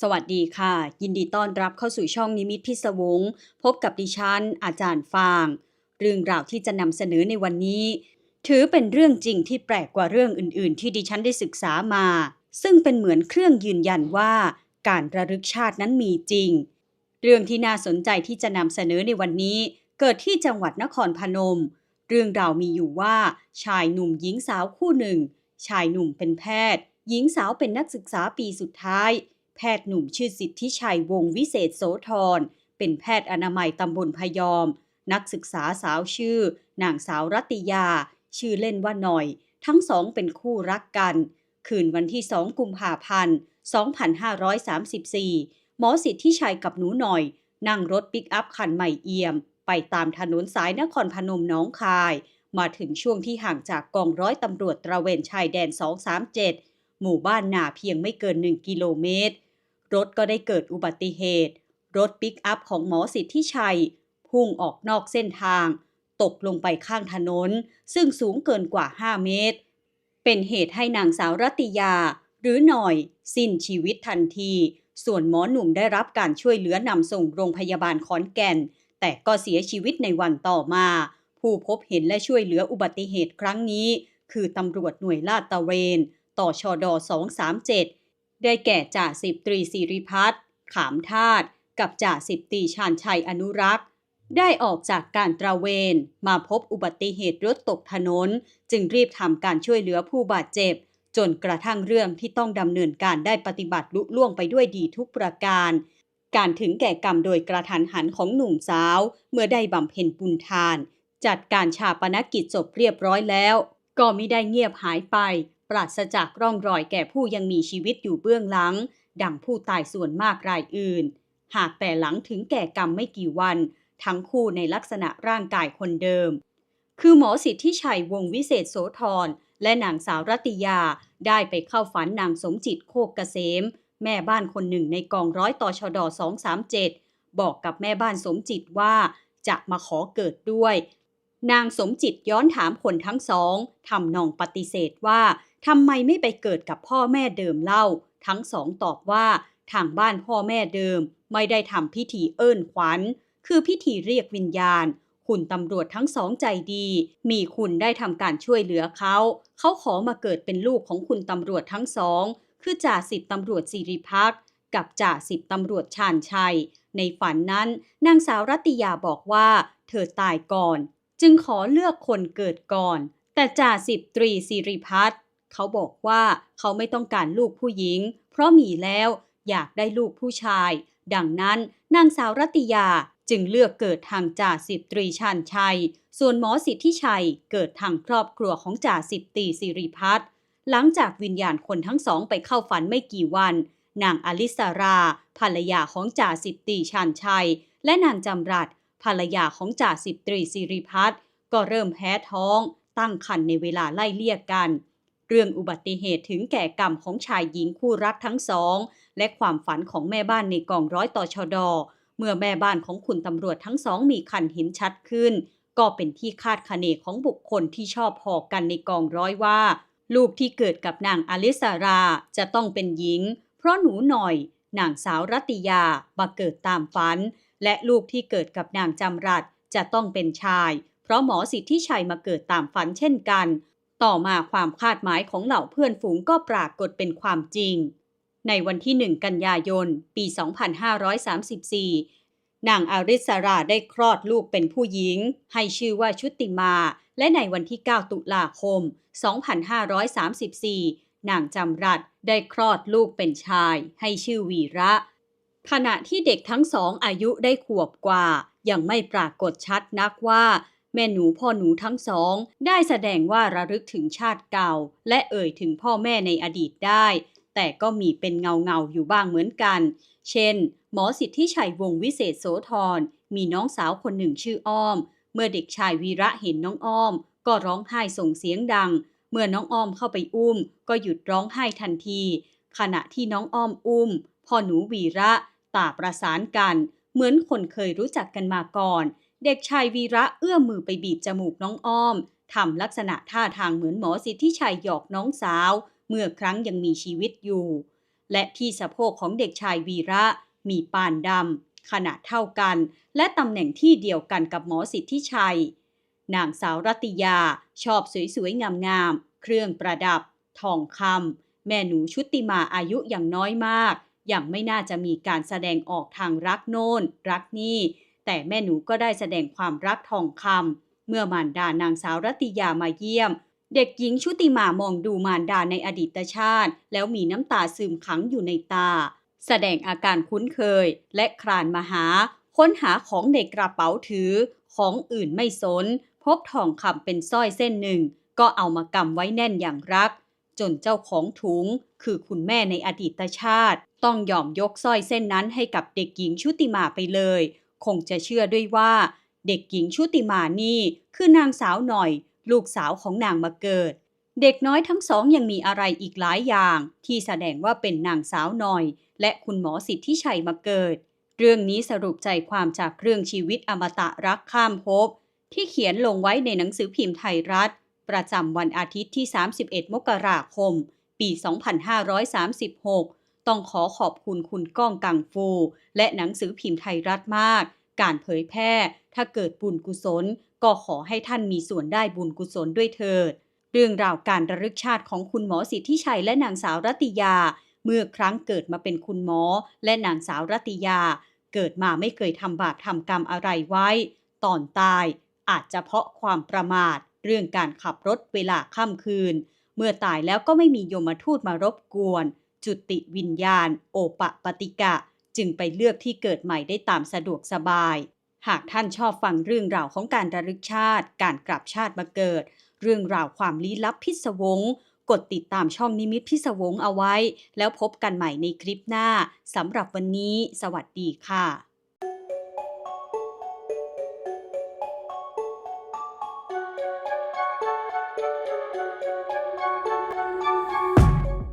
สวัสดีค่ะ ยินดีต้อนรับเข้าสู่ช่องนิมิตพิศวง พบกับดิฉัน อาจารย์ฟาง เรื่องราวที่จะนำเสนอในวันนี้ ถือเป็นเรื่องจริงที่แปลกกว่าเรื่องอื่น ๆ ที่ดิฉันได้ศึกษามา ซึ่งเป็นเหมือนเครื่องยืนยันว่า การระลึกชาตินั้นมีจริง เรื่องที่น่าสนใจที่จะนำเสนอในวันนี้ เกิดที่จังหวัดนครพนม เรื่องราวมีอยู่ว่า ชายหนุ่มหญิงสาวคู่หนึ่ง ชายหนุ่มเป็นแพทย์ หญิงสาวเป็นนักศึกษาปีสุดท้าย แพทย์หนุ่มชื่อสิทธิชัยวงวิเศษโสธร เป็นแพทย์อนามัยตำบลพยอม นักศึกษาสาวชื่อนางสาวรัติยา ชื่อเล่นว่าหน่อย ทั้งสองเป็นคู่รักกัน คืนวันที่2กุมภาพันธ์ 2534 หมอสิทธิชัยกับหนูหน่อย นั่งรถปิกอัพคันใหม่เอี่ยม ไปตามถนนสายนครพนมน้องคาย มาถึงช่วงที่ห่างจากกองร้อยตำรวจตระเวนชายแดน 237หมู่บ้านนาเพียงไม่เกิน 1 กิโลเมตร รถก็ได้เกิดอุบัติเหตุ รถปิกอัพของหมอสิทธิชัย พุ่งออกนอกเส้นทาง ตกลงไปข้างถนน ซึ่งสูงเกินกว่า 5 เมตร เป็นเหตุให้นางสาวรัตยา หรือหน่อย สิ้นชีวิตทันที ส่วนหมอหนุ่มได้รับการช่วยเหลือนำส่งโรงพยาบาลขอนแก่น แต่ก็เสียชีวิตในวันต่อมา ผู้พบเห็นและช่วยเหลืออุบัติเหตุครั้งนี้ คือตำรวจหน่วยลาดตระเวน ต่อชอดอ237 ได้แก่จ่าสิบตรีสิริพัฒน์ขามทาตกับจ่าสิบตรีชาญชัยอนุรักษ์ ได้ออกจากการตระเวน มาพบอุบัติเหตุรถตกถนน จึงรีบทำการช่วยเหลือผู้บาดเจ็บ จนกระทั่งเรื่องที่ต้องดำเนินการได้ปฏิบัติลุล่วงไปด้วยดีทุกประการ การถึงแก่กรรมโดยกระทันหันของหนุ่มสาว เมื่อได้บำเพ็ญบุญทาน จัดการชาปนกิจศพเรียบร้อยแล้ว ก็ไม่ได้เงียบหายไป ปราศจากร่องรอยแก่ผู้ยังมีชีวิตอยู่เบื้องหลัง ดังผู้ตายส่วนมากรายอื่น หากแต่หลังถึงแก่กรรมไม่กี่วัน ทั้งคู่ในลักษณะร่างกายคนเดิม คือหมอสิทธิชัยวงวิเศษโสธรและนางสาวรัตยาได้ไปเข้าฝันนางสมจิตโคกเกษม แม่บ้านคนหนึ่งในกองร้อยต่อชด237 บอกกับแม่บ้านสมจิตว่าจะมาขอเกิดด้วย นางสมจิตย้อนถามคนทั้งสองทำนองปฏิเสธว่า ทำไมไม่ไปเกิดกับพ่อแม่เดิมเล่า ทั้งสองตอบว่า ทางบ้านพ่อแม่เดิม ไม่ได้ทำพิธีเอิ้นขวัญ คือพิธีเรียกวิญญาณ คุณตำรวจทั้งสองใจดี มีคุณได้ทำการช่วยเหลือเขา เขาขอมาเกิดเป็นลูกของคุณตำรวจทั้งสอง คือจ่าสิบตำรวจสิริพักษ์กับจ่าสิบตำรวจชาญชัย ในฝันนั้น นางสาวรัติยาบอกว่า เธอตายก่อน จึงขอเลือกคนเกิดก่อน แต่จ่าสิบตรีสิริพัฒน์ เขาบอกว่าเขาไม่ต้องการลูกผู้หญิง เพราะมีแล้วอยากได้ลูกผู้ชาย ดังนั้นนางสาวรัตยาจึงเลือกเกิดทางจ่าสิบตรีชาญชัย ส่วนหมอสิทธิชัยเกิดทางครอบครัวของจ่าสิบตรีสิริพัฒน์หลังจากวิญญาณคนทั้งสองไปเข้าฝันไม่กี่วัน นางอลิสารา ภรรยาของจ่าสิบตรีชาญชัย และนางจำรัดภรรยาของจ่าสิบตรีสิริพัฒน์ก็เริ่มแพ้ท้อง ตั้งครรภ์ในเวลาไล่เลี่ยกกัน เรื่องอุบัติเหตุถึงแก่กรรมของชายหญิงคู่รักทั้งสอง และความฝันของแม่บ้านในกองร้อยต่อชดอเมื่อแม่บ้านของคุณตำรวจทั้งสองมีคันเห็นชัดขึ้น ก็เป็นที่คาดคะเนของบุคคลที่ชอบพอกันในกองร้อยว่า ลูกที่เกิดกับนางอลิสาราจะต้องเป็นหญิง เพราะหนูหน่อยนางสาวรัติยามาเกิดตามฝัน และลูกที่เกิดกับนางจำรัดจะต้องเป็นชาย เพราะหมอสิทธิชัยมาเกิดตามฝันเช่นกัน ต่อมาความคาดหมายของเหล่าเพื่อนฝูงก็ปรากฏเป็นความจริง ในวันที่ 1 กันยายน ปี 2534 นางอาริสาราได้คลอดลูกเป็นผู้หญิง ให้ชื่อว่าชุติมา และในวันที่ 9 ตุลาคม 2534 นางจำรัดได้คลอดลูกเป็นชาย ให้ชื่อวีระ ขณะที่เด็กทั้งสองอายุได้ขวบกว่า ยังไม่ปรากฏชัดนักว่า แม่หนูพ่อหนูทั้งสอง ได้แสดงว่าระลึกถึงชาติเก่า และเอ่ยถึงพ่อแม่ในอดีตได้ แต่ก็มีเป็นเงาเงาอยู่บ้างเหมือนกัน เช่น หมอสิทธิชัยวงวิเศษโสธรมีน้องสาวคนหนึ่งชื่ออ้อม เมื่อเด็กชายวีระเห็นน้องอ้อม ก็ร้องไห้ส่งเสียงดัง เมื่อน้องอ้อมเข้าไปอุ้ม ก็หยุดร้องไห้ทันที ขณะที่น้องอ้อมอุ้มพ่อหนูวีระตาประสานกัน เหมือนคนเคยรู้จักกันมาก่อน เด็กชายวีระเอื้อมมือไปบีบจมูกน้องอ้อมทำลักษณะท่าทางเหมือนหมอสิทธิชัยหยอกน้องสาว เมื่อครั้งยังมีชีวิตอยู่ และที่สะโพกของเด็กชายวีระมีปานดำขนาดเท่ากัน และตำแหน่งที่เดียวกันกับหมอสิทธิชัย นางสาวรัตยาชอบสวยๆ งามๆ เครื่องประดับ ทองคำแม่หนูชุติมาอายุอย่างน้อยมากอย่างไม่น่าจะมีการแสดงออกทางรักโน่น รักนี่ แต่แม่หนูก็ได้แสดงความรักทองคำเมื่อมารดานางสาวรัติยามาเยี่ยม เด็กหญิงชุติมามองดูมารดาในอดีตชาติ แล้วมีน้ำตาซึมขังอยู่ในตา แสดงอาการคุ้นเคย และคลานมาหา ค้นหาของในกระเป๋าถือ ของอื่นไม่สน พบทองคำเป็นสร้อยเส้นหนึ่ง ก็เอามากำไว้แน่นอย่างรัก จนเจ้าของถุง คือคุณแม่ในอดีตชาติ ต้องยอมยกสร้อยเส้นนั้นให้กับเด็กหญิงชุติมาไปเลย คงจะเชื่อด้วยว่า เด็กหญิงชุติมานี่ คือนางสาวหน่อย ลูกสาวของนางมาเกิด เด็กน้อยทั้งสองยังมีอะไรอีกหลายอย่าง ที่แสดงว่าเป็นนางสาวหน่อย และคุณหมอสิทธิชัยมาเกิด เรื่องนี้สรุปใจความจากเรื่องชีวิตอมตะรักข้ามภพที่เขียนลงไว้ในหนังสือพิมพ์ไทยรัฐ ประจำวันอาทิตย์ที่ 31 มกราคม ปี 2536 ต้องขอขอบคุณคุณก้องกังฟู และหนังสือพิมพ์ไทยรัฐมาก การเผยแพร่ ถ้าเกิดบุญกุศล ก็ขอให้ท่านมีส่วนได้บุญกุศลด้วยเถิด เรื่องราวการระลึกชาติของคุณหมอสิทธิชัยและนางสาวรัตยา เมื่อครั้งเกิดมาเป็นคุณหมอ และนางสาวรัตยา เกิดมาไม่เคยทำบาปทำกรรมอะไรไว้ ตอนตาย อาจจะเพราะความประมาท เรื่องการขับรถเวลาค่ำคืน เมื่อตายแล้วก็ไม่มีโยมทูตมารบกวน จุติวิญญาณ โอปะปฏิกะ จึงไปเลือกที่เกิดใหม่ได้ตามสะดวกสบาย หากท่านชอบฟังเรื่องราวของการระลึกชาติ การกลับชาติมาเกิด เรื่องราวความลี้ลับพิศวงกดติดตามช่องนิมิตพิศวงเอาไว้ แล้วพบกันใหม่ในคลิปหน้าสำหรับวันนี้ สวัสดีค่ะ